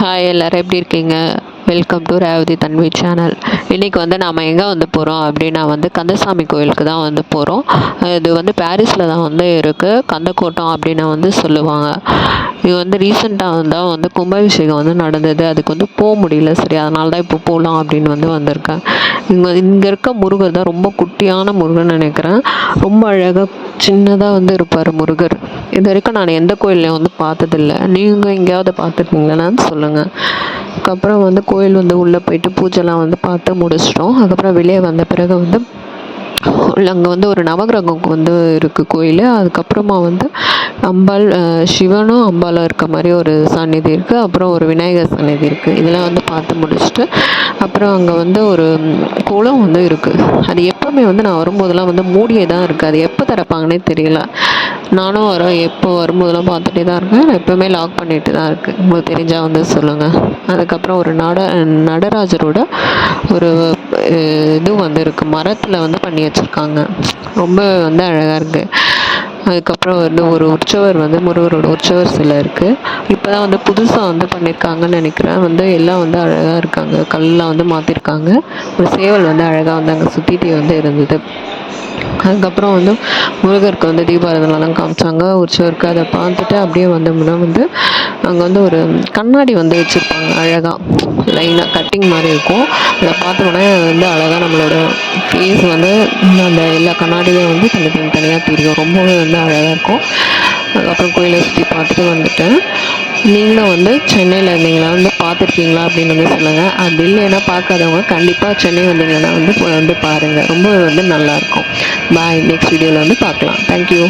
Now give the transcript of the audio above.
Hi எல்லோரும் எப்படி இருக்கீங்க? Welcome to Revathi Tanvi channel இன்றைக்கி வந்து நாம் எங்கே வந்து போகிறோம் அப்படின்னா வந்து கந்தசாமி கோயிலுக்கு தான் வந்து போகிறோம் இது வந்து பாரிஸில் தான் வந்து இருக்குது கந்தக்கோட்டம் அப்படின்னு வந்து சொல்லுவாங்க. இது வந்து ரீசெண்டாக தான் வந்து கும்பாபிஷேகம் வந்து நடந்தது. அதுக்கு வந்து போக முடியல. சரி அதனால தான் இப்போ போகலாம் அப்படின்னு வந்து வந்திருக்கேன். இங்கே இங்கே இருக்க முருகர் தான் ரொம்ப குட்டியான முருகன் நினைக்கிறேன். ரொம்ப அழகாக சின்னதாக வந்து இருப்பார் முருகர். இது வரைக்கும் நான் எந்த கோயில்லையும் வந்து பார்த்ததில்ல. நீங்கள் எங்கேயாவது பார்த்துருக்கீங்களான்னு சொல்லுங்கள் அதுக்கப்புறம் வந்து கோயில் வந்து உள்ளே போயிட்டு பூஜைலாம் வந்து பார்த்து முடிச்சிட்டோம். அதுக்கப்புறம் வெளியே வந்த பிறகு வந்து உள்ள அங்கே வந்து ஒரு நவகிரகம் வந்து இருக்குது கோயில். அதுக்கப்புறமா வந்து அம்பாள் சிவனும் அம்பாலும் இருக்க மாதிரி ஒரு சந்நிதி இருக்குது அப்புறம் ஒரு விநாயகர் சந்நிதி இருக்குது இதெல்லாம் வந்து பார்த்து முடிச்சுட்டு அப்புறம் அங்கே வந்து ஒரு குளம் வந்து இருக்குது அது எப்போவுமே வந்து நான் வரும்போதெல்லாம் வந்து மூடியே தான் இருக்குது அது எப்போ திறப்பாங்கன்னே தெரியல. நானும் வரோம். எப்போ வரும்போதெல்லாம் பார்த்துட்டே தான் இருக்கேன். நான் எப்போவுமே லாக் பண்ணிட்டு தான் இருக்குது உங்களுக்கு தெரிஞ்சால் வந்து சொல்லுங்கள் அதுக்கப்புறம் ஒரு நட நடராஜரோட ஒரு இதுவும் இது வந்து இருக்குது மரத்தில் வந்து பண்ணி வச்சுருக்காங்க. ரொம்ப வந்து அழகாக இருக்குது அதுக்கப்புறம் வந்து ஒரு உற்சவர் வந்து முருகரோட உற்சவர் சிலை இருக்குது இப்போ தான் வந்து புதுசாக வந்து பண்ணியிருக்காங்கன்னு நினைக்கிறேன். வந்து எல்லாம் வந்து அழகாக இருக்காங்க. கல்லாம் வந்து மாற்றிருக்காங்க ஒரு சேவல் வந்து அழகாக வந்து அங்கே சுற்றிட்டு வந்து இருந்தது. அதுக்கப்புறம் வந்து முருகருக்கு வந்து தீபாரதனெலாம் காமிச்சாங்க. உற்சவருக்கு அதை பார்த்துட்டு அப்படியே வந்தோம்னா வந்து அங்கே வந்து ஒரு கண்ணாடி வந்து வச்சுருப்பாங்க அழகாக லைனாக கட்டிங் மாதிரி இருக்கும். அதை பார்த்தோன்னே வந்து அழகாக நம்மளோட ஃபேஸ் வந்து அந்த எல்லா கண்ணாடியும் வந்து தனி தனியாக தெரியும். ரொம்பவே வந்து அழகாக இருக்கும். அதுக்கப்புறம் கோயிலை சுற்றி பார்த்துட்டு வந்து நீங்களும் வந்து சென்னையில் இருந்தீங்களா வந்து பார்த்துருக்கீங்களா அப்படின்னு வந்து சொல்லுங்கள் அது இல்லைன்னா பார்க்காதவங்க கண்டிப்பாக சென்னை வந்தீங்கன்னா வந்து வந்து பாருங்கள் ரொம்ப வந்து நல்லாயிருக்கும் பாய் நெக்ஸ்ட் வீடியோவில் வந்து பார்க்கலாம். தேங்க்யூ